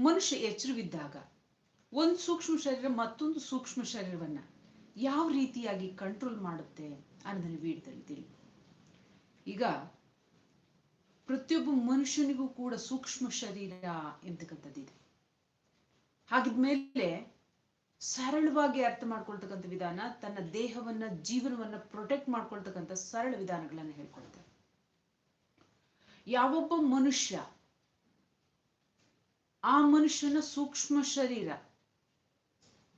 ಮನುಷ್ಯ ಎಚ್ಚರವಿದ್ದಾಗ ಒಂದು ಸೂಕ್ಷ್ಮ ಶರೀರ ಮತ್ತೊಂದು ಸೂಕ್ಷ್ಮ ಶರೀರವನ್ನ ಯಾವ ರೀತಿಯಾಗಿ ಕಂಟ್ರೋಲ್ ಮಾಡುತ್ತೆ ಅನ್ನೋದನ್ನ ವಿಡಿಯೋದಲ್ಲಿ ತಿಳಿ ಈಗ ಪ್ರತಿಯೊಬ್ಬ ಮನುಷ್ಯನಿಗೂ ಕೂಡ ಸೂಕ್ಷ್ಮ ಶರೀರ ಎಂತಕ್ಕಂಥದ್ದಿದೆ ಹಾಗಿದ್ಮೇಲೆ ಸರಳವಾಗಿ ಅರ್ಥ ಮಾಡ್ಕೊಳ್ತಕ್ಕಂಥ ವಿಧಾನ ತನ್ನ ದೇಹವನ್ನ, ಜೀವನವನ್ನ ಪ್ರೊಟೆಕ್ಟ್ ಮಾಡ್ಕೊಳ್ತಕ್ಕಂಥ ಸರಳ ವಿಧಾನಗಳನ್ನ ಹೇಳ್ಕೊಳ್ತಾರೆ ಯಾವೊಬ್ಬ ಮನುಷ್ಯ ಆ ಮನುಷ್ಯನ ಸೂಕ್ಷ್ಮ ಶರೀರ.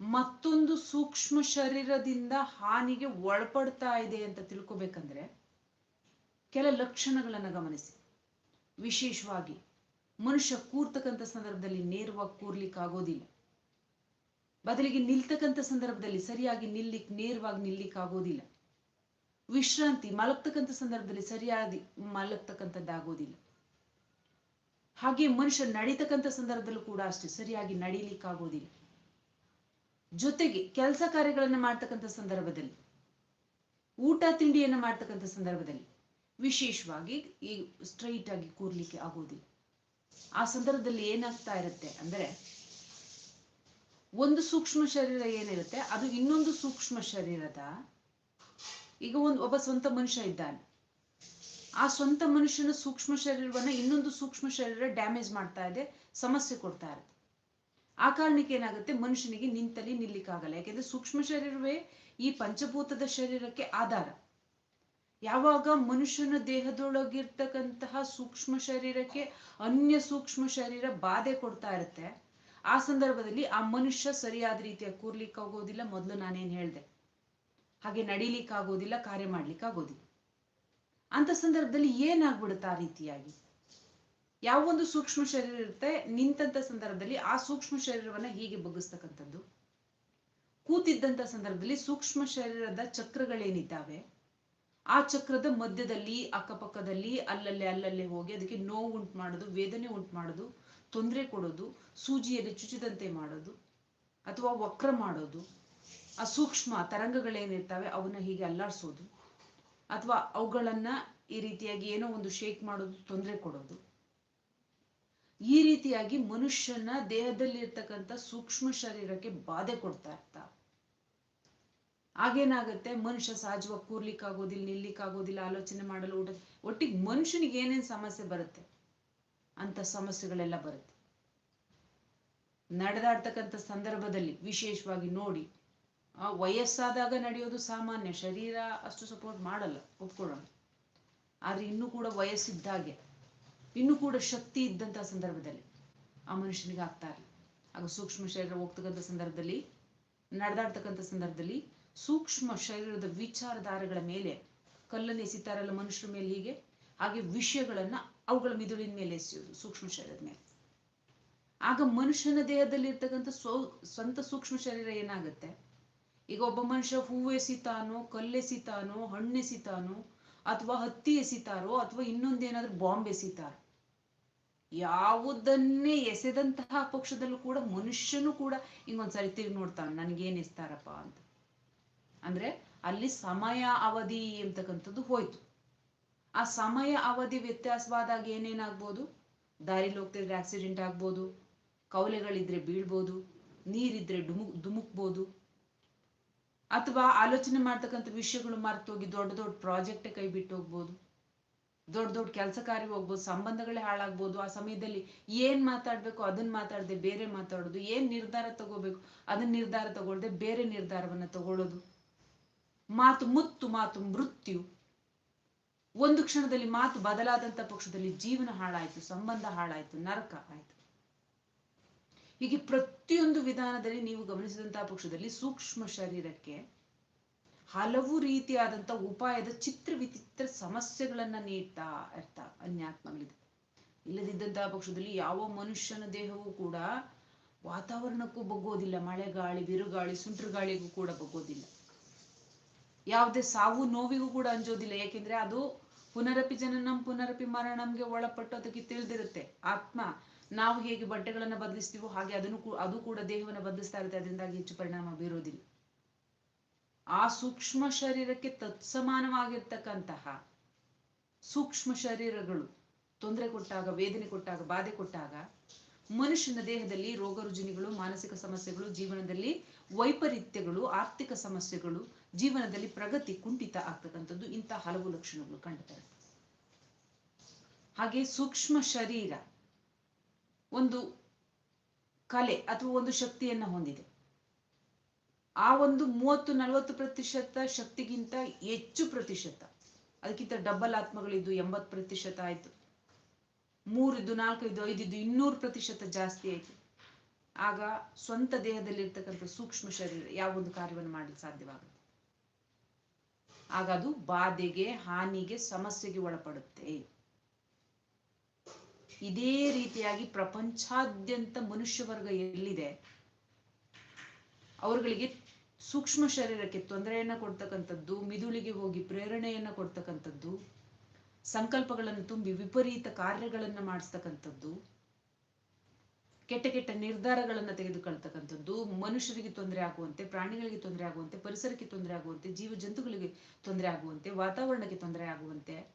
ಮತ್ತೊಂದು ಸೂಕ್ಷ್ಮ ಶರೀರದಿಂದ ಹಾನಿಗೆ ಒಳಪಡ್ತಾ ಇದೆ ಅಂತ ತಿಳ್ಕೊಬೇಕಂದ್ರೆ ಕೆಲ ಲಕ್ಷಣಗಳನ್ನ ಗಮನಿಸಿ. ವಿಶೇಷವಾಗಿ ಮನುಷ್ಯ ಕೂರ್ತಕ್ಕಂಥ ಸಂದರ್ಭದಲ್ಲಿ ನೇರವಾಗಿ ಕೂರ್ಲಿಕ್ಕೆ ಆಗೋದಿಲ್ಲ. ಬದಲಿಗೆ ನಿಲ್ತಕ್ಕಂಥ ಸಂದರ್ಭದಲ್ಲಿ ಸರಿಯಾಗಿ ನಿಲ್ಲಿಕ್, ನೇರವಾಗಿ ನಿಲ್ಲಿಕ್ ಆಗೋದಿಲ್ಲ. ವಿಶ್ರಾಂತಿ ಮಲಗ್ತಕ್ಕಂಥ ಸಂದರ್ಭದಲ್ಲಿ ಸರಿಯಾಗಿ ಮಲಗ್ತಕ್ಕಂಥದ್ದಾಗೋದಿಲ್ಲ. ಹಾಗೆ ಮನುಷ್ಯ ನಡೀತಕ್ಕಂಥ ಸಂದರ್ಭದಲ್ಲೂ ಕೂಡ ಅಷ್ಟೇ, ಸರಿಯಾಗಿ ನಡೀಲಿಕ್ಕೆ ಆಗೋದಿಲ್ಲ ಜೊತೆಗೆ ಕೆಲಸ ಕಾರ್ಯಗಳನ್ನು ಮಾಡ್ತಕ್ಕಂಥ ಸಂದರ್ಭದಲ್ಲಿ, ಊಟ ತಿಂಡಿಯನ್ನು ಮಾಡ್ತಕ್ಕಂಥ ಸಂದರ್ಭದಲ್ಲಿ ವಿಶೇಷವಾಗಿ ಈ ಸ್ಟ್ರೈಟ್ ಆಗಿ ಕೂರ್ಲಿಕ್ಕೆ ಆಗೋದಿಲ್ಲ. ಆ ಸಂದರ್ಭದಲ್ಲಿ ಏನಾಗ್ತಾ ಇರುತ್ತೆ ಅಂದ್ರೆ, ಒಂದು ಸೂಕ್ಷ್ಮ ಶರೀರ ಏನಿರುತ್ತೆ, ಅದು ಇನ್ನೊಂದು ಸೂಕ್ಷ್ಮ ಶರೀರದ, ಈಗ ಒಂದು ಒಬ್ಬ ಸ್ವಂತ ಮನುಷ್ಯ ಇದ್ದಾನೆ. ಆ ಸ್ವಂತ ಮನುಷ್ಯನ ಸೂಕ್ಷ್ಮ ಶರೀರವನ್ನ ಇನ್ನೊಂದು ಸೂಕ್ಷ್ಮ ಶರೀರ ಡ್ಯಾಮೇಜ್ ಮಾಡ್ತಾ ಇದೆ, ಸಮಸ್ಯೆ ಕೊಡ್ತಾ ಇರುತ್ತೆ ಆ ಕಾರಣಕ್ಕೆ ಏನಾಗುತ್ತೆ? ಮನುಷ್ಯನಿಗೆ ನಿಂತಲ್ಲಿ ನಿಲ್ಲಿಕ್ಕಾಗಲ್ಲ. ಯಾಕೆಂದ್ರೆ ಸೂಕ್ಷ್ಮ ಶರೀರವೇ ಈ ಪಂಚಭೂತದ ಶರೀರಕ್ಕೆ ಆಧಾರ. ಯಾವಾಗ ಮನುಷ್ಯನ ದೇಹದೊಳಗಿರ್ತಕ್ಕಂತಹ ಸೂಕ್ಷ್ಮ ಶರೀರಕ್ಕೆ ಅನ್ಯ ಸೂಕ್ಷ್ಮ ಶರೀರ ಬಾಧೆ ಕೊಡ್ತಾ ಇರುತ್ತೆ, ಆ ಸಂದರ್ಭದಲ್ಲಿ ಆ ಮನುಷ್ಯ ಸರಿಯಾದ ರೀತಿಯ ಕೂರ್ಲಿಕ್ಕಾಗೋದಿಲ್ಲ. ಮೊದಲು ನಾನೇನು ಹೇಳ್ದೆ? ಹಾಗೆ ನಡಿಲಿಕ್ಕೆ ಆಗೋದಿಲ್ಲ ಕಾರ್ಯ ಮಾಡ್ಲಿಕ್ಕೆ ಆಗೋದಿಲ್ಲ ಅಂತ ಸಂದರ್ಭದಲ್ಲಿ ಏನಾಗ್ಬಿಡುತ್ತೆ ಆ ರೀತಿಯಾಗಿ? ಯಾವ ಒಂದು ಸೂಕ್ಷ್ಮ ಶರೀರ ಇರುತ್ತೆ, ನಿಂತಂತ ಸಂದರ್ಭದಲ್ಲಿ ಆ ಸೂಕ್ಷ್ಮ ಶರೀರವನ್ನ ಹೀಗೆ ಬಗ್ಗಿಸ್ತಕ್ಕಂಥದ್ದು. ಕೂತಿದ್ದಂತ ಸಂದರ್ಭದಲ್ಲಿ ಸೂಕ್ಷ್ಮ ಶರೀರದ ಚಕ್ರಗಳೇನಿದ್ದಾವೆ? ಆ ಚಕ್ರದ ಮಧ್ಯದಲ್ಲಿ, ಅಕ್ಕಪಕ್ಕದಲ್ಲಿ, ಅಲ್ಲಲ್ಲೇ ಅಲ್ಲಲ್ಲೇ ಹೋಗಿ ಅದಕ್ಕೆ ನೋವು ಉಂಟು ಮಾಡೋದು, ವೇದನೆ ಉಂಟು ಮಾಡೋದು, ತೊಂದರೆ ಕೊಡೋದು ಸೂಜಿಯಲ್ಲಿ ಚುಚಿದಂತೆ ಮಾಡೋದು, ಅಥವಾ ವಕ್ರ ಮಾಡೋದು, ಆ ಸೂಕ್ಷ್ಮ ತರಂಗಗಳೇನಿರ್ತವೆ, ಅವನ್ನ ಹೀಗೆ ಅಲ್ಲಾಡಿಸೋದು. ಅಥವಾ ಅವುಗಳನ್ನ ಈ ರೀತಿಯಾಗಿ ಏನೋ ಒಂದು ಶೇಕ್ ಮಾಡೋದು, ತೊಂದರೆ ಕೊಡೋದು. ಈ ರೀತಿಯಾಗಿ ಮನುಷ್ಯನ ದೇಹದಲ್ಲಿ ಇರ್ತಕ್ಕಂಥ ಸೂಕ್ಷ್ಮ ಶರೀರಕ್ಕೆ ಬಾಧೆ ಕೊಡ್ತಾ ಇರ್ತಾ. ಆಗೇನಾಗುತ್ತೆ ಮನುಷ್ಯ ಸಹಜವಾಗಿ ಕೂರ್ಲಿಕ್ಕೆ ಆಗೋದಿಲ್ಲ ನಿಲ್ಲಿಕ್ಕೆ ಆಗೋದಿಲ್ಲ ಆಲೋಚನೆ ಮಾಡಲು ಊಟ, ಒಟ್ಟಿಗೆ ಮನುಷ್ಯನಿಗೆ ಏನೇನು ಸಮಸ್ಯೆ ಬರುತ್ತೆ? ಅಂತ ಸಮಸ್ಯೆಗಳೆಲ್ಲ ಬರುತ್ತೆ. ನಡೆದಾಡ್ತಕ್ಕಂಥ ಸಂದರ್ಭದಲ್ಲಿ ವಿಶೇಷವಾಗಿ ನೋಡಿ ವಯಸ್ಸಾದಾಗ ನಡೆಯೋದು ಸಾಮಾನ್ಯ. ಶರೀರ ಅಷ್ಟು ಸಪೋರ್ಟ್ ಮಾಡಲ್ಲ ಒಪ್ಕೊಳ್ಳೋಣ ಆದ್ರೆ ಇನ್ನೂ ಕೂಡ ವಯಸ್ಸಿದ್ದಾಗೆ ಇನ್ನೂ ಕೂಡ ಶಕ್ತಿ ಇದ್ದಂತ ಸಂದರ್ಭದಲ್ಲಿ ಆ ಮನುಷ್ಯನಿಗೆ ಆಗ್ತಾ ಇಲ್ಲ. ಆಗ ಸೂಕ್ಷ್ಮ ಶರೀರ ಹೋಗ್ತಕ್ಕಂಥ ಸಂದರ್ಭದಲ್ಲಿ, ನಡೆದಾಡ್ತಕ್ಕಂಥ ಸಂದರ್ಭದಲ್ಲಿ ಸೂಕ್ಷ್ಮ ಶರೀರದ ವಿಚಾರಧಾರೆಗಳ ಮೇಲೆ, ಕಲ್ಲನ್ನು ಎಸಿತಾರಲ್ಲ ಮನುಷ್ಯರ ಮೇಲೆ ಹೀಗೆ, ಹಾಗೆ ವಿಷಯಗಳನ್ನ ಅವುಗಳ ಮಿದುಳಿನ ಮೇಲೆ ಎಸೆಯೋದು, ಸೂಕ್ಷ್ಮ ಶರೀರದ ಮೇಲೆ. ಆಗ ಮನುಷ್ಯನ ದೇಹದಲ್ಲಿ ಇರ್ತಕ್ಕಂಥ ಸ್ವ, ಸ್ವಂತ ಸೂಕ್ಷ್ಮ ಶರೀರ ಏನಾಗುತ್ತೆ? ಈಗ ಒಬ್ಬ ಮನುಷ್ಯ ಹೂ ಎಸಿತಾನೋ ಕಲ್ಲೆಸಿತಾನೋ ಹಣ್ಣೆಸಿತಾನೋ ಅಥವಾ ಹತ್ತಿ ಎಸಿತಾರೋ ಅಥವಾ ಇನ್ನೊಂದೇನಾದ್ರೂ ಬಾಂಬ್ ಎಸಿತಾರೋ ಯಾವುದನ್ನೇ ಎಸೆದಂತಹ ಪಕ್ಷದಲ್ಲೂ ಕೂಡ ಮನುಷ್ಯನು ಕೂಡ ಹಿಂಗೊಂದ್ಸರಿ ತಿರುಗಿ ನೋಡ್ತಾನೆ, ನನ್ಗೇನ್ ಎಸ್ತಾರಪ್ಪ ಅಂತ. ಅಂದ್ರೆ ಅಲ್ಲಿ ಸಮಯ ಅವಧಿ ಅಂತಕ್ಕಂಥದ್ದು ಹೋಯ್ತು. ಆ ಸಮಯ ಅವಧಿ ವ್ಯತ್ಯಾಸವಾದಾಗ ಏನೇನಾಗ್ಬೋದು? ದಾರಿಲಿ ಹೋಗ್ತಿದ್ರೆ ಆಕ್ಸಿಡೆಂಟ್ ಆಗ್ಬೋದು, ಕೌಲೆಗಳಿದ್ರೆ ಬೀಳ್ಬೋದು, ನೀರಿದ್ರೆ ಡುಮುಕ್ ಧುಮುಕ್ಬೋದು ಅಥವಾ ಆಲೋಚನೆ ಮಾಡ್ತಕ್ಕಂಥ ವಿಷಯಗಳು ಮರ್ತೋಗಿ ದೊಡ್ಡ ದೊಡ್ಡ ಪ್ರಾಜೆಕ್ಟ್ ಕೈ ಬಿಟ್ಟು ಹೋಗ್ಬೋದು. ದೊಡ್ಡ ದೊಡ್ಡ ಕೆಲಸ ಕಾರ್ಯ ಹೋಗ್ಬೋದು, ಸಂಬಂಧಗಳೇ ಹಾಳಾಗ್ಬೋದು. ಆ ಸಮಯದಲ್ಲಿ ಏನ್ ಮಾತಾಡ್ಬೇಕು ಅದನ್ನ ಮಾತಾಡದೆ ಬೇರೆ ಮಾತಾಡೋದು. ಏನ್ ನಿರ್ಧಾರ ತಗೋಬೇಕು ಅದನ್ನ ನಿರ್ಧಾರ ತಗೊಳ್ದೆ ಬೇರೆ ನಿರ್ಧಾರವನ್ನ ತಗೊಳ್ಳೋದು. ಮಾತು ಮುತ್ತು, ಮಾತು ಮೃತ್ಯು. ಒಂದು ಕ್ಷಣದಲ್ಲಿ ಮಾತು ಬದಲಾದಂತ ಪಕ್ಷದಲ್ಲಿ ಜೀವನ ಹಾಳಾಯ್ತು, ಸಂಬಂಧ ಹಾಳಾಯ್ತು, ನರಕ ಆಯ್ತು. ಹೀಗೆ ಪ್ರತಿಯೊಂದು ವಿಧಾನದಲ್ಲಿ ನೀವು ಗಮನಿಸಿದಂತಹ ಪಕ್ಷದಲ್ಲಿ ಸೂಕ್ಷ್ಮ ಶರೀರಕ್ಕೆ ಹಲವು ರೀತಿಯಾದಂತ ಉಪಾಯದ ಚಿತ್ರ ವಿಚಿತ್ರ ಸಮಸ್ಯೆಗಳನ್ನ ನೀಡ್ತಾ ಅರ್ಥ ಅನ್ಯಾತ್ಮಗಳಿದೆ. ಇಲ್ಲದಿದ್ದಂತಹ ಪಕ್ಷದಲ್ಲಿ ಯಾವ ಮನುಷ್ಯನ ದೇಹವೂ ಕೂಡ ವಾತಾವರಣಕ್ಕೂ ಬಗ್ಗೋದಿಲ್ಲ. ಮಳೆ ಗಾಳಿ ಬಿರುಗಾಳಿ ಸುಂಟ್ರ ಗಾಳಿಗೂ ಕೂಡ ಬಗ್ಗೋದಿಲ್ಲ. ಯಾವುದೇ ಸಾವು ನೋವಿಗೂ ಕೂಡ ಅಂಜೋದಿಲ್ಲ. ಯಾಕೆಂದ್ರೆ ಅದು ಪುನರಪಿ ಜನನಂ, ಪುನರಪಿ ಮರಣಂಗೆ ಒಳಪಟ್ಟು ಅದಕ್ಕೆ ತಿಳಿದಿರುತ್ತೆ. ಆತ್ಮ, ನಾವು ಹೇಗೆ ಬಟ್ಟೆಗಳನ್ನು ಬದಲಿಸ್ತೀವೋ ಹಾಗೆ ಅದನ್ನು ಅದು ಕೂಡ ದೇಹವನ್ನ ಬದಲಿಸ್ತಾ ಇರುತ್ತೆ. ಅದರಿಂದಾಗಿ ಹೆಚ್ಚು ಪರಿಣಾಮ ಬೀರೋದಿಲ್ಲ. ಆ ಸೂಕ್ಷ್ಮ ಶರೀರಕ್ಕೆ ತತ್ಸಮಾನವಾಗಿರ್ತಕ್ಕಂತಹ ಸೂಕ್ಷ್ಮ ಶರೀರಗಳು, ತೊಂದರೆ ಕೊಟ್ಟಾಗ, ವೇದನೆ ಕೊಟ್ಟಾಗ, ಬಾಧೆ ಕೊಟ್ಟಾಗ, ಮನುಷ್ಯನ ದೇಹದಲ್ಲಿ ರೋಗ ರುಜಿನಿಗಳು ಮಾನಸಿಕ ಸಮಸ್ಯೆಗಳು, ಜೀವನದಲ್ಲಿ ವೈಪರೀತ್ಯಗಳು, ಆರ್ಥಿಕ ಸಮಸ್ಯೆಗಳು ಜೀವನದಲ್ಲಿ ಪ್ರಗತಿ ಕುಂಠಿತ ಆಗ್ತಕ್ಕಂಥದ್ದು ಇಂಥ ಹಲವು ಲಕ್ಷಣಗಳು ಕಂಡುಬರುತ್ತೆ. ಹಾಗೆ ಸೂಕ್ಷ್ಮ ಶರೀರ ಒಂದು ಕಲೆ ಅಥವಾ ಒಂದು ಶಕ್ತಿಯನ್ನ ಹೊಂದಿದೆ. ಆ ಒಂದು ಮೂವತ್ತು, ನಲವತ್ತು ಪ್ರತಿಶತ ಶಕ್ತಿಗಿಂತ ಹೆಚ್ಚು ಪ್ರತಿಶತ, ಅದಕ್ಕಿಂತ ಡಬ್ಬಲ್ ಆತ್ಮಗಳಿದ್ದು ಎಂಬತ್ತು ಪ್ರತಿಶತ ಆಯ್ತು. ಮೂರಿದ್ದು ನಾಲ್ಕೈದು ಐದಿದ್ದು ಇನ್ನೂರು ಪ್ರತಿಶತ ಜಾಸ್ತಿ ಆಯ್ತು. ಆಗ ಸ್ವಂತ ದೇಹದಲ್ಲಿ ಇರ್ತಕ್ಕಂಥ ಸೂಕ್ಷ್ಮ ಶರೀರ ಯಾವ ಒಂದು ಕಾರ್ಯವನ್ನು ಮಾಡಲು ಸಾಧ್ಯವಾಗುತ್ತೆ ಆಗ ಅದು ಬಾಧೆಗೆ, ಹಾನಿಗೆ, ಸಮಸ್ಯೆಗೆ ಒಳಪಡುತ್ತೆ. ಇದೇ ರೀತಿಯಾಗಿ ಪ್ರಪಂಚಾದ್ಯಂತ ಮನುಷ್ಯ ವರ್ಗ ಎಲ್ಲಿದೆ? ಅವರುಗಳಿಗೆ ಸೂಕ್ಷ್ಮ ಶರೀರಕ್ಕೆ ತೊಂದರೆಯನ್ನ ಕೊಡ್ತಕ್ಕಂಥದ್ದು, ಮಿದುಳಿಗೆ ಹೋಗಿ ಪ್ರೇರಣೆಯನ್ನ ಕೊಡ್ತಕ್ಕಂಥದ್ದು, ಸಂಕಲ್ಪಗಳನ್ನು ತುಂಬಿ ವಿಪರೀತ ಕಾರ್ಯಗಳನ್ನ ಮಾಡಿಸ್ತಕ್ಕಂಥದ್ದು ಕೆಟ್ಟ ಕೆಟ್ಟ ನಿರ್ಧಾರಗಳನ್ನು ತೆಗೆದುಕೊಳ್ತಕ್ಕಂಥದ್ದು, ಮನುಷ್ಯರಿಗೆ ತೊಂದರೆ ಆಗುವಂತೆ, ಪ್ರಾಣಿಗಳಿಗೆ ತೊಂದರೆ ಆಗುವಂತೆ, ಪರಿಸರಕ್ಕೆ ತೊಂದರೆ ಆಗುವಂತೆ ಜೀವ ಜಂತುಗಳಿಗೆ ತೊಂದರೆ ಆಗುವಂತೆ, ವಾತಾವರಣಕ್ಕೆ ತೊಂದರೆ ಆಗುವಂತೆ,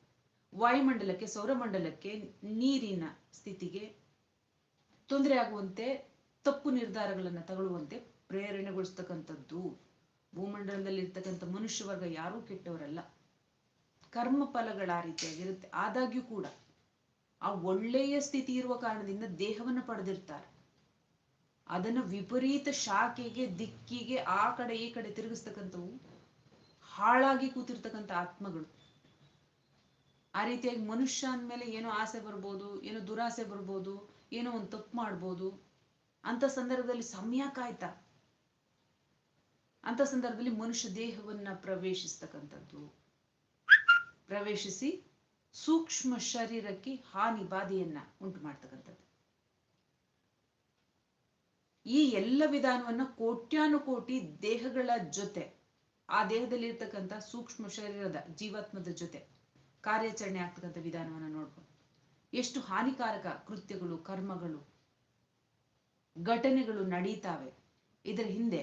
ವಾಯುಮಂಡಲಕ್ಕೆ, ಸೌರಮಂಡಲಕ್ಕೆ, ನೀರಿನ ಸ್ಥಿತಿಗೆ ತೊಂದರೆ ಆಗುವಂತೆ, ತಪ್ಪು ನಿರ್ಧಾರಗಳನ್ನು ತಗೊಳ್ಳುವಂತೆ ಪ್ರೇರಣೆಗೊಳಿಸ್ತಕ್ಕಂಥದ್ದು. ಭೂಮಂಡಲದಲ್ಲಿ ಇರ್ತಕ್ಕಂಥ ಮನುಷ್ಯ ವರ್ಗ ಯಾರೂ ಕೆಟ್ಟವರಲ್ಲ. ಕರ್ಮ ಫಲಗಳ ರೀತಿಯಾಗಿರುತ್ತೆ. ಆದಾಗ್ಯೂ ಕೂಡ ಆ ಒಳ್ಳೆಯ ಸ್ಥಿತಿ ಇರುವ ಕಾರಣದಿಂದ ದೇಹವನ್ನು ಪಡೆದಿರ್ತಾರೆ. ಅದನ್ನು ವಿಪರೀತ ಶಾಖೆಗೆ, ದಿಕ್ಕಿಗೆ, ಆ ಕಡೆ ಈ ಕಡೆ ತಿರುಗಿಸ್ತಕ್ಕಂಥವು ಹಾಳಾಗಿ ಕೂತಿರ್ತಕ್ಕಂಥ ಆತ್ಮಗಳು. ಆ ರೀತಿಯಾಗಿ ಮನುಷ್ಯ ಅಂದಮೇಲೆ ಏನೋ ಆಸೆ ಬರ್ಬೋದು, ಏನೋ ದುರಾಸೆ ಬರ್ಬೋದು, ಏನೋ ಒಂದು ತಪ್ಪು ಮಾಡ್ಬೋದು. ಅಂತ ಸಂದರ್ಭದಲ್ಲಿ ಸಮಯ ಕಾಯ್ತಾ. ಅಂತ ಸಂದರ್ಭದಲ್ಲಿ ಮನುಷ್ಯ ದೇಹವನ್ನ ಪ್ರವೇಶಿಸ್ತಕ್ಕಂಥದ್ದು. ಪ್ರವೇಶಿಸಿ ಸೂಕ್ಷ್ಮ ಶರೀರಕ್ಕೆ ಹಾನಿ ಬಾಧೆಯನ್ನ ಉಂಟು ಮಾಡ್ತಕ್ಕಂಥದ್ದು. ಈ ಎಲ್ಲ ವಿಧಾನವನ್ನ ಕೋಟ್ಯಾನುಕೋಟಿ ದೇಹಗಳ ಜೊತೆ, ಆ ದೇಹದಲ್ಲಿ ಇರ್ತಕ್ಕಂಥ ಸೂಕ್ಷ್ಮ ಶರೀರದ ಜೀವಾತ್ಮದ ಜೊತೆ ಕಾರ್ಯಾಚರಣೆ ಆಗ್ತಕ್ಕಂಥ ವಿಧಾನವನ್ನ ನೋಡ್ಬೋದು. ಎಷ್ಟು ಹಾನಿಕಾರಕ ಕೃತ್ಯಗಳು, ಕರ್ಮಗಳು, ಘಟನೆಗಳು ನಡೀತಾವೆ, ಇದರ ಹಿಂದೆ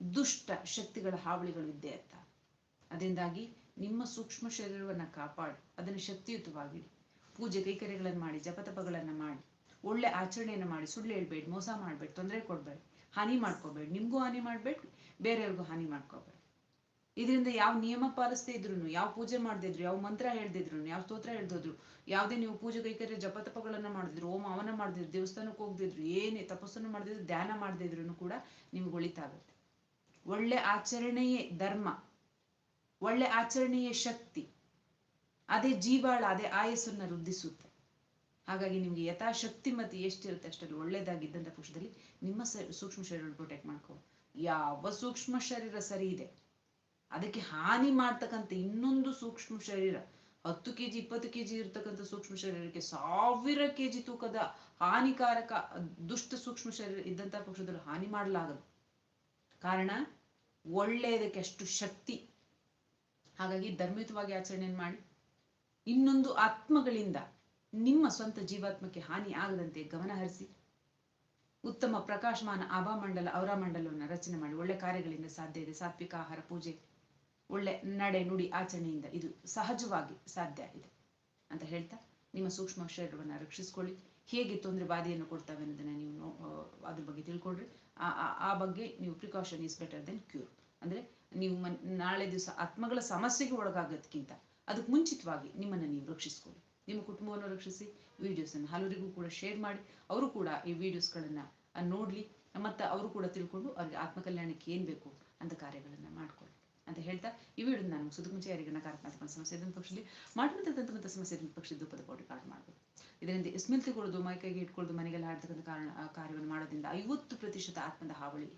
ದುಷ್ಟ ಶಕ್ತಿಗಳ ಹಾವಳಿಗಳು ಇದ್ದೇ ಅಂತ ಅದರಿಂದಾಗಿ ನಿಮ್ಮ ಸೂಕ್ಷ್ಮ ಶರೀರವನ್ನು ಕಾಪಾಡಿ. ಅದನ್ನು ಶಕ್ತಿಯುತವಾಗಿಡಿ ಪೂಜೆ ಕೈಕರ್ಯಗಳನ್ನು ಮಾಡಿ, ಜಪತಪಗಳನ್ನು ಮಾಡಿ, ಒಳ್ಳೆ ಆಚರಣೆಯನ್ನು ಮಾಡಿ, ಸುಳ್ಳು ಹೇಳ್ಬೇಡಿ, ಮೋಸ ಮಾಡಬೇಡಿ, ತೊಂದರೆ ಕೊಡಬೇಡಿ, ಹಾನಿ ಮಾಡ್ಕೋಬೇಡಿ. ನಿಮಗೂ ಹಾನಿ ಮಾಡಬೇಡಿ ಬೇರೆಯವ್ರಿಗೂ ಹಾನಿ ಮಾಡ್ಕೋಬೇಡಿ. ಇದರಿಂದ ಯಾವ ನಿಯಮ ಪಾಲಿಸದೇ ಇದ್ರು ಯಾವ ಪೂಜೆ ಮಾಡದಿದ್ರು ಯಾವ ಮಂತ್ರ ಹೇಳ್ದಿದ್ರು ಯಾವ ಸ್ತೋತ್ರ ಹೇಳ್ದಿದ್ರು ಯಾವುದೇ ನೀವು ಪೂಜೆ ಕೈಕರ್ಯ, ಜಪತಪಗಳನ್ನ ಮಾಡಿದ್ರು ಓಂ ಅವನ ಮಾಡಿದ್ರು ದೇವಸ್ಥಾನಕ್ಕೆ ಹೋಗ್ದಿದ್ರು ಏನೇ ತಪಸ್ಸನ್ನು ಮಾಡಿದ್ರು ಧ್ಯಾನ ಮಾಡದಿದ್ರು ಕೂಡ ನಿಮ್ಗೆ ಒಳಿತಾಗುತ್ತೆ. ಒಳ್ಳೆ ಆಚರಣೆಯೇ ಧರ್ಮ. ಒಳ್ಳೆ ಆಚರಣೆಯ ಶಕ್ತಿ, ಅದೇ ಜೀವಾಳ, ಅದೇ ಆಯಸ್ಸನ್ನು ವೃದ್ಧಿಸುತ್ತೆ. ಹಾಗಾಗಿ ನಿಮ್ಗೆ ಯಥಾಶಕ್ತಿ ಮತ್ತು ಎಷ್ಟಿರುತ್ತೆ ಅಷ್ಟರಲ್ಲಿ ಒಳ್ಳೇದಾಗಿದ್ದಂಥ ಪಕ್ಷದಲ್ಲಿ ನಿಮ್ಮ ಸೂಕ್ಷ್ಮ ಶರೀರ ಪ್ರೊಟೆಕ್ಟ್ ಮಾಡ್ಕೋ. ಯಾವ ಸೂಕ್ಷ್ಮ ಶರೀರ ಸರಿ ಇದೆ, ಅದಕ್ಕೆ ಹಾನಿ ಮಾಡ್ತಕ್ಕಂಥ ಇನ್ನೊಂದು ಸೂಕ್ಷ್ಮ ಶರೀರ, ಹತ್ತು ಕೆಜಿ, ಇಪ್ಪತ್ತು ಕೆಜಿ ಇರತಕ್ಕಂಥ ಸೂಕ್ಷ್ಮ ಶರೀರಕ್ಕೆ ಸಾವಿರ ಕೆಜಿ ತೂಕದ ಹಾನಿಕಾರಕ ದುಷ್ಟ ಸೂಕ್ಷ್ಮ ಶರೀರ ಇದ್ದಂಥ ಪಕ್ಷದಲ್ಲಿ ಹಾನಿ ಮಾಡಲಾಗದು ಕಾರಣ, ಒಳ್ಳೆಯದಕ್ಕೆ ಅಷ್ಟು ಶಕ್ತಿ ಹಾಗಾಗಿ ಧರ್ಮಿತವಾಗಿ ಆಚರಣೆಯನ್ನು ಮಾಡಿ. ಇನ್ನೊಂದು ಆತ್ಮಗಳಿಂದ ನಿಮ್ಮ ಸ್ವಂತ ಜೀವಾತ್ಮಕ್ಕೆ ಹಾನಿ ಆಗದಂತೆ ಗಮನ ಹರಿಸಿ. ಉತ್ತಮ ಪ್ರಕಾಶಮಾನ ಆಭಾಮಂಡಲ ಮಂಡಲವನ್ನು ರಚನೆ ಮಾಡಿ. ಒಳ್ಳೆ ಕಾರ್ಯಗಳಿಂದ ಸಾಧ್ಯ ಇದೆ. ಸಾತ್ವಿಕ ಆಹಾರ, ಪೂಜೆ, ಒಳ್ಳೆ ನಡೆ ನುಡಿ ಆಚರಣೆಯಿಂದ ಇದು ಸಹಜವಾಗಿ ಸಾಧ್ಯ ಇದೆ ಅಂತ ಹೇಳ್ತಾ ನಿಮ್ಮ ಸೂಕ್ಷ್ಮ ಶರೀರವನ್ನು ರಕ್ಷಿಸ್ಕೊಳ್ಳಿ. ಹೇಗೆ ತೊಂದರೆ ಬಾಧೆಯನ್ನು ಕೊಡ್ತಾವೆ ಅನ್ನೋದನ್ನ ನೀವು ಅದ್ರ ಬಗ್ಗೆ ತಿಳ್ಕೊಳ್ರಿ. ಆ- ಬಗ್ಗೆ ನೀವು precaution is better than cure ಅಂದ್ರೆ ನೀವು ನಾಳೆ ದಿವಸ ಆತ್ಮಗಳ ಸಮಸ್ಯೆಗೆ ಒಳಗಾಗೋದಕ್ಕಿಂತ ಅದಕ್ಕೆ ಮುಂಚಿತವಾಗಿ ನಿಮ್ಮನ್ನು ನೀವು ರಕ್ಷಿಸ್ಕೊಳ್ಳಿ. ನಿಮ್ಮ ಕುಟುಂಬವನ್ನು ರಕ್ಷಿಸಿ ವಿಡಿಯೋಸನ್ನು ಹಲವರಿಗೂ ಕೂಡ ಶೇರ್ ಮಾಡಿ, ಅವರು ಕೂಡ ಈ ವಿಡಿಯೋಸ್ಗಳನ್ನ ನೋಡ್ಲಿ, ಮತ್ತೆ ಅವರು ಕೂಡ ತಿಳ್ಕೊಂಡು ಅವ್ರಿಗೆ ಆತ್ಮಕಲ್ಯಾಣಕ್ಕೆ ಏನ್ ಬೇಕು ಅಂತ ಕಾರ್ಯಗಳನ್ನ ಮಾಡ್ಕೊಳ್ಳಿ ಅಂತ ಹೇಳ್ತಾ ಈ ವಿಡಿಯೋ ನಾನು ಮುಗಿಸೋದಕ್ಕೆ ಮುಂಚೆ ಯಾರಿಗೆ ನಕಾರಾತ್ಮಕ ಸಮಸ್ಯೆ ಇದ್ದಂಥ ಪಕ್ಷದಲ್ಲಿ ಮಾಡಿರ್ತಕ್ಕಂಥ ದಂತಮಂತ ಸಮಸ್ಯೆ ಪಕ್ಷದ ದುಪ್ಪದ ಪೌಡರ್ ಕಾರ್ಡ್ ಮಾಡ್ಬೋದು. ಇದರಿಂದ ಇಸ್ಮಿಲ್ ತಗೊಳ್ಳೋದು, ಮೈಕೈಗೆ ಇಟ್ಕೊಳ್ಳೋದು ಮನೆಗೆಲ್ಲ ಆಡ್ತಕ್ಕಂಥ ಕಾರಣ ಕಾರ್ಯವನ್ನು ಮಾಡೋದ್ರಿಂದ ಐವತ್ತು ಪ್ರತಿಶತ ಆತ್ಮದ ಹಾವಳಿ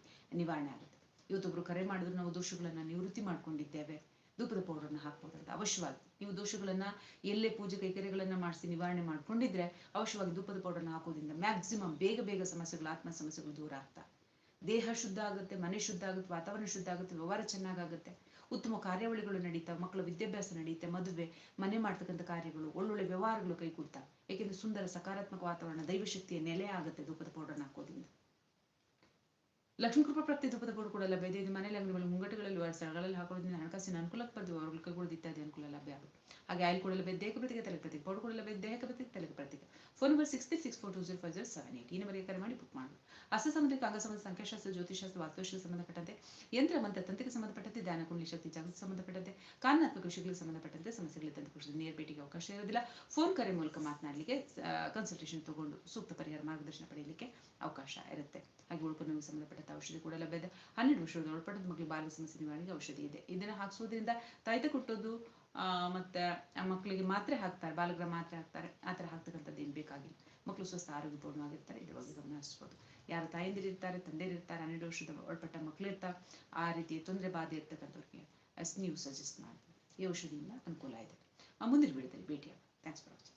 ನಿವಾರಣೆ ಆಗುತ್ತೆ. ಇವತ್ತೊಬ್ರು ಕರೆ ಮಾಡಿದ್ರು ನಾವು ದೋಷಗಳನ್ನ ನಿವೃತ್ತಿ ಮಾಡ್ಕೊಂಡಿದ್ದೇವೆ. ಧೂಪದ ಪೌಡರ್ನ ಹಾಕ್ಬೋದಂತ ಅವಶ್ಯವಾಗಿ ನೀವು ದೋಷಗಳನ್ನ ಎಲ್ಲೇ ಪೂಜೆ ಕೈಕರ್ಯಗಳನ್ನ ಮಾಡಿಸಿ ನಿವಾರಣೆ ಮಾಡ್ಕೊಂಡಿದ್ರೆ ಅವಶ್ಯವಾಗಿ ಧೂಪದ ಪೌಡರ್ನ ಹಾಕೋದ್ರಿಂದ ಮ್ಯಾಕ್ಸಿಮಮ್ ಬೇಗ ಬೇಗ ಸಮಸ್ಯೆಗಳು, ಆತ್ಮ ಸಮಸ್ಯೆಗಳು ದೂರ ಆಗ್ತಾ. ದೇಹ ಶುದ್ಧ ಆಗುತ್ತೆ, ಮನೆ ಶುದ್ಧ ಆಗುತ್ತೆ, ವಾತಾವರಣ ಶುದ್ಧ ಆಗುತ್ತೆ, ವ್ಯವಹಾರ ಚೆನ್ನಾಗಾಗುತ್ತೆ ಉತ್ತಮ ಕಾರ್ಯಾವಳಿಗಳು ನಡೀತಾವೆ, ಮಕ್ಕಳ ವಿದ್ಯಾಭ್ಯಾಸ ನಡೆಯುತ್ತೆ, ಮದುವೆ, ಮನೆ ಮಾಡ್ತಕ್ಕಂಥ ಕಾರ್ಯಗಳು, ಒಳ್ಳೊಳ್ಳೆ ವ್ಯವಹಾರಗಳು ಕೈಗೂಡ್ತಾವೆ ಏಕೆಂದ್ರೆ ಸುಂದರ ಸಕಾರಾತ್ಮಕ ವಾತಾವರಣ, ದೈವಶಕ್ತಿಯ ನೆಲೆ ಆಗುತ್ತೆ ಧೂಪದ ಪೌಡರ್ನ ಹಾಕೋದ್ರಿಂದ. ಲಕ್ಷ್ಮೀ ಕೃಪಾ ಧೂಪದ ಬೋರ್ಡ್ ಕೂಡ ಲಭ್ಯ ಇದೆ. ಇದು ಮನೆಯಲ್ಲಿ ಅಂಗಡಿಗಳು ಮುಂಗಟ್ಟುಗಳಲ್ಲಿ ಸ್ಥಳಗಳಲ್ಲಿ ಹಾಕೋದ್ರಿಂದ ಹಣಕಾಸಿನ ಅನುಕೂಲಕ್ಕೆ ಬರ್ದು ಅವರುಗಳಿಗೆ ಕೂಡ ಇತ್ಯಾದಿ ಅನುಕೂಲ ಲಭ್ಯ ಆಗುತ್ತೆ. ಹಾಗೆ ಆಯಿಲ್ ಕೂಡ ಲಭ್ಯ ದೇಹಕ್ಕೆ ಪ್ರತಿಗೆ ತಲೆ ಪ್ರತಿಗೆ ಪೌಡರ್ ಕೂಡ ಲಭ್ಯ ದೇಹಕ್ಕೆ ಪ್ರತಿಗೆ ತಲೆಗೆ ಪ್ರತಿ phone number six three six four two zero five zero seven eight ಈ ನಂಬರ್ಗೆ ಕರೆ ಮಾಡಿ ಬುಕ್ ಮಾಡಿ. ಹಸ್ತ ಸಂಬಂಧಿಕ ಅಂಗ ಸಂಬಂಧ, ಸಂಖ್ಯಾಶಾಸ್ತ್ರ ಜ್ಯೋತಿಷಾಸ್ತ್ರ ವಾಸ್ತುಶಾಸ್ತ್ರ ಸಂಬಂಧಪಟ್ಟಂತೆ, ಯಂತ್ರ, ಮಂತ್ರ ತಂತ್ರಕ್ಕೆ ಸಂಬಂಧಪಟ್ಟಂತೆ, ಧ್ಯಾನ, ಕುಂಡಲಿ, ಶಕ್ತಿ ಜಾಗೃತಿ ಸಂಬಂಧಪಟ್ಟಂತೆ, ಕಾನೂನಾತ್ಮಕ ವಿಷಯಗಳಿಗೆ ಸಂಬಂಧಪಟ್ಟಂತೆ ಸಮಸ್ಯೆಗಳಿಗೆ ತಂದು ನೇರ ಭೇಟಿಗೆ ಅವಕಾಶ ಇರೋದಿಲ್ಲ ಫೋನ್ ಕರೆ ಮೂಲಕ ಮಾತನಾಡಲಿಕ್ಕೆ ಕನ್ಸಲ್ಟೇಷನ್ ತಗೊಂಡು ಸೂಕ್ತ ಪರಿಹಾರ ಮಾರ್ಗದರ್ಶನ ಪಡೆಯಲಿಕ್ಕೆ ಅವಕಾಶ ಇರುತ್ತೆ. ಹಾಗೆ ಉಳ್ಕೊಂಡು ನೋವಿಗೆ ಸಂಬಂಧಪಟ್ಟಂತ ಔಷಧಿ ಕೂಡ ಲಭ್ಯ ಇದೆ ಹನ್ನೆರಡು ವರ್ಷದ ಒಳಪಟ್ಟದ ಮಕ್ಕಳು ಬಾಲ್ಯ ಸಮಸ್ಯೆ ನಿವಾರಣೆಗೆ ಔಷಧಿ ಇದೆ. ಇದನ್ನ ಹಾಕಿಸೋದ್ರಿಂದ ತಾಯ್ತ ಕೊಟ್ಟೋದು ಮತ್ತೆ ಆ ಮಕ್ಕಳಿಗೆ ಮಾತ್ರೆ ಹಾಕ್ತಾರೆ ಬಾಲಕರ ಮಾತ್ರೆ ಹಾಕ್ತಾರೆ. ಆ ಥರ ಹಾಕ್ತಕ್ಕಂಥದ್ದು ಏನು ಬೇಕಾಗಿಲ್ಲ. ಮಕ್ಕಳು ಸ್ವಸ್ಥ ಆರೋಗ್ಯಪೂರ್ಣವಾಗಿರ್ತಾರೆ. ಇದ್ರ ಬಗ್ಗೆ ಗಮನ ಹರಿಸ್ಬೋದು ಯಾರು ತಾಯಂದಿರು ಇರ್ತಾರೆ, ತಂದೆಯರು ಇರ್ತಾರೆ, ಹನ್ನೆರಡು ವರ್ಷದ ಒಳಪಟ್ಟ ಮಕ್ಕಳು ಇರ್ತಾರೆ, ಆ ರೀತಿ ತೊಂದರೆ ಬಾಧೆ ಇರ್ತಕ್ಕಂಥವ್ರಿಗೆ ನೀವು ಸಜೆಸ್ಟ್ ಮಾಡ್ತೀವಿ. ಈ ಔಷಧಿಯಿಂದ ಅನುಕೂಲ ಇದೆ. ಆ ಮುಂದಿನ ವಿಡಿಯೋದಲ್ಲಿ ಭೇಟಿಯಾಗ ಥ್ಯಾಂಕ್ಸ್ ಫಾರ್ ವಾಚಿಂಗ್